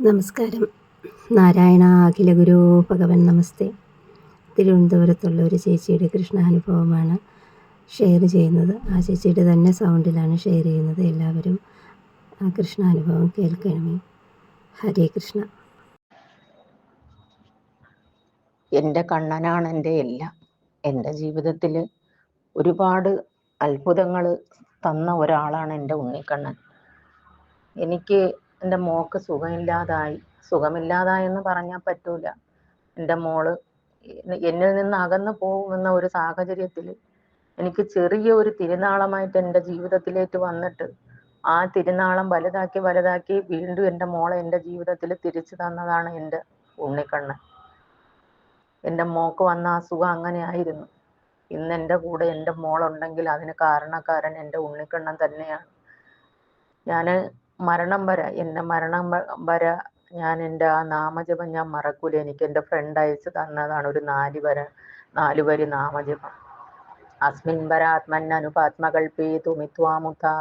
നമസ്കാരം. നാരായണ അഖില ഗുരു ഭഗവൻ നമസ്തേ. തിരുവനന്തപുരത്തുള്ള ഒരു ചേച്ചിയുടെ കൃഷ്ണാനുഭവമാണ് ഷെയർ ചെയ്യുന്നത്. ആ ചേച്ചിയുടെ തന്നെ സൗണ്ടിലാണ് ഷെയർ ചെയ്യുന്നത്. എല്ലാവരും ആ കൃഷ്ണാനുഭവം കേൾക്കണമേ. ഹരേ കൃഷ്ണ. എന്റെ കണ്ണനാണ് എന്റെ എല്ലാം. എന്റെ ജീവിതത്തിൽ ഒരുപാട് അത്ഭുതങ്ങൾ തന്ന ഒരാളാണ് എന്റെ ഉണ്ണിക്കണ്ണൻ. എനിക്ക് എന്റെ മോൾക്ക് സുഖമില്ലാതായി. സുഖമില്ലാതായെന്ന് പറഞ്ഞാൽ പറ്റൂല. എന്റെ മോൾ എന്നിൽ നിന്ന് അകന്നു പോകുന്ന ഒരു സാഹചര്യത്തിൽ എനിക്ക് ചെറിയ ഒരു തിരുനാളമായിട്ട് എന്റെ ജീവിതത്തിലേക്ക് വന്നിട്ട് ആ തിരുനാളം വലുതാക്കി വലുതാക്കി വീണ്ടും എന്റെ മോളെ എന്റെ ജീവിതത്തിൽ തിരിച്ചു തന്നതാണ് എന്റെ ഉണ്ണിക്കണ്ണൻ. എന്റെ മോക്ക് വന്ന അസുഖം അങ്ങനെ ആയിരുന്നു. ഇന്ന് എന്റെ കൂടെ എന്റെ മോളുണ്ടെങ്കിൽ അതിന് കാരണക്കാരൻ എന്റെ ഉണ്ണിക്കണ്ണൻ തന്നെയാണ്. ഞാൻ മരണം വരെ എന്റെ മരണം വര ഞാൻ എന്റെ ആ നാമജപം ഞാൻ മറക്കൂല. എനിക്ക് എന്റെ ഫ്രണ്ട് അയച്ചു തന്നതാണ് ഒരു നാല് വര നാല് വരി നാമജപം. അസ്മിൻ വരാത്മൻ അനുപാത്മകൽപി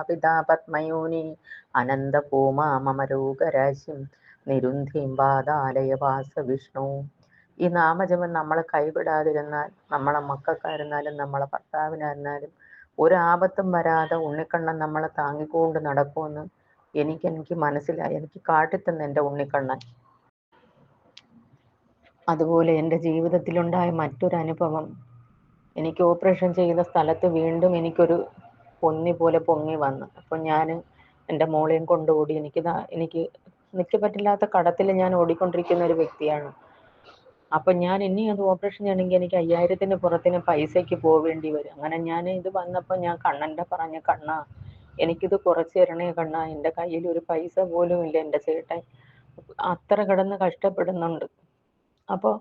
പിതാ പത്മയോനി അനന്തപൂമാമരോഗരാശിം നിരുന്ധിം പാതാലയവാസ വിഷ്ണു. ഈ നാമജപം നമ്മളെ കൈവിടാതിരുന്നാൽ നമ്മളെ മക്കൾക്കായിരുന്നാലും നമ്മളെ ഭർത്താവിനായിരുന്നാലും ഒരാപത്തും വരാതെ ഉണ്ണിക്കണ്ണൻ നമ്മളെ താങ്ങിക്കൊണ്ട് നടക്കുമെന്ന് എനിക്ക് എനിക്ക് മനസ്സിലായി. എനിക്ക് കാട്ടിത്തന്ന എന്റെ ഉണ്ണിക്കണ്ണൻ. അതുപോലെ എന്റെ ജീവിതത്തിലുണ്ടായ മറ്റൊരു അനുഭവം എനിക്ക് ഓപ്പറേഷൻ ചെയ്ത സ്ഥലത്ത് വീണ്ടും എനിക്കൊരു പൊന്നി പോലെ പൊങ്ങി വന്നു. അപ്പം ഞാൻ എന്റെ മോളെയും കൊണ്ടുകൂടി എനിക്ക് ദാ- എനിക്ക് നിൽക്കാൻ പറ്റില്ലാത്ത കടത്തിൽ ഞാൻ ഓടിക്കൊണ്ടിരിക്കുന്ന ഒരു വ്യക്തിയാണ്. അപ്പം ഞാൻ ഇനി അത് ഓപ്പറേഷൻ ചെയ്യണമെങ്കിൽ എനിക്ക് അയ്യായിരത്തിന് പുറത്തിന് പൈസയ്ക്ക് പോവേണ്ടി വരും. അങ്ങനെ ഞാൻ ഇത് വന്നപ്പോൾ ഞാൻ കണ്ണന്റെ പറഞ്ഞ കണ്ണ എനിക്കിത് കുറച്ച് തരണേ കണ്ണ. എന്റെ കയ്യിൽ ഒരു പൈസ പോലും ഇല്ല എന്റെ ചേട്ടൻ അത്ര കിടന്ന് കഷ്ടപ്പെടുന്നുണ്ട്. അപ്പോൾ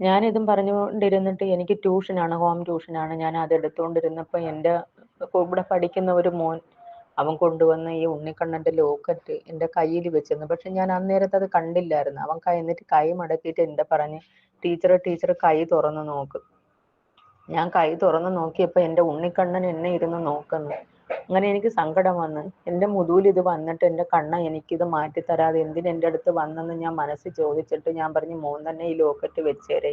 ഞാനിതും പറഞ്ഞുകൊണ്ടിരുന്നിട്ട് എനിക്ക് ട്യൂഷനാണ് ഹോം ട്യൂഷനാണ്. ഞാൻ അത് എടുത്തുകൊണ്ടിരുന്നപ്പോൾ എന്റെ ഇവിടെ പഠിക്കുന്ന ഒരു മോൻ അവൻ കൊണ്ടുവന്ന ഈ ഉണ്ണിക്കണ്ണന്റെ ലോക്കറ്റ് എന്റെ കയ്യിൽ വെച്ചിരുന്നു. പക്ഷെ ഞാൻ അന്നേരത്ത് അത് കണ്ടില്ലായിരുന്നു. അവൻ കൈ എന്നിട്ട് കൈ മടക്കിയിട്ട് എന്റെ പറഞ്ഞ്? ടീച്ചർ ടീച്ചർ കൈ തുറന്ന് നോക്ക്. ഞാൻ കൈ തുറന്ന് നോക്കിയപ്പോൾ എന്റെ ഉണ്ണിക്കണ്ണൻ എന്നെ ഇരുന്ന് നോക്കുന്നു. അങ്ങനെ എനിക്ക് സങ്കടം വന്ന്. എന്റെ മുതുകിൽ ഇത് വന്നിട്ട് എന്റെ കണ്ണ എനിക്കിത് മാറ്റി തരാതെ എന്തിന് എന്റെ അടുത്ത് വന്നെന്ന് ഞാൻ മനസ്സിൽ ചോദിച്ചിട്ട് ഞാൻ പറഞ്ഞു മോൻ തന്നെ ഈ ലോക്കറ്റ് വെച്ചേരെ.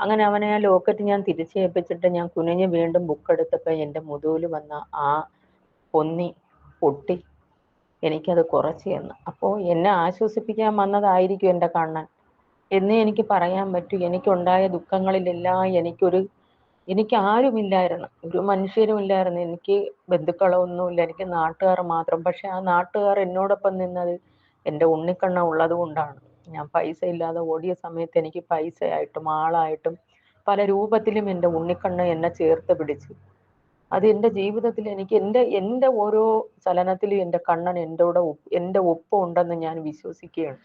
അങ്ങനെ അവനെ ആ ലോക്കറ്റ് ഞാൻ തിരിച്ചേൽപ്പിച്ചിട്ട് ഞാൻ കുനിഞ്ഞ് വീണ്ടും ബുക്ക് എടുത്തപ്പോൾ എന്റെ മുതുകിൽ വന്ന ആ പൊന്നി പൊട്ടി. എനിക്കത് കുറച്ച് എന്ന്. അപ്പോൾ എന്നെ ആശ്വസിപ്പിക്കാൻ വന്നതായിരിക്കും എന്റെ കണ്ണൻ. എന്നേ എനിക്ക് പറയാൻ പറ്റൂ. എനിക്കുണ്ടായ ദുഃഖങ്ങളിലെല്ലാം എനിക്കൊരു എനിക്ക് ആരുമില്ലായിരുന്നു ഒരു മനുഷ്യരും ഇല്ലായിരുന്നു എനിക്ക് ബന്ധുക്കളോ ഒന്നുമില്ല എനിക്ക് നാട്ടുകാർ മാത്രം. പക്ഷെ ആ നാട്ടുകാർ എന്നോടൊപ്പം നിന്നത് എന്റെ ഉണ്ണിക്കണ്ണ ഉള്ളത് കൊണ്ടാണ്. ഞാൻ പൈസ ഇല്ലാതെ ഓടിയ സമയത്ത് എനിക്ക് പൈസയായിട്ടും ആളായിട്ടും പല രൂപത്തിലും എന്റെ ഉണ്ണിക്കണ്ണ എന്നെ ചേർത്ത് പിടിച്ചു. അത് എന്റെ ജീവിതത്തിൽ എനിക്ക് എന്റെ എന്റെ ഓരോ ചലനത്തിലും എന്റെ കണ്ണൻ എന്റെ കൂടെ എന്റെ ഒപ്പം ഉണ്ടെന്ന് ഞാൻ വിശ്വസിക്കുകയാണ്.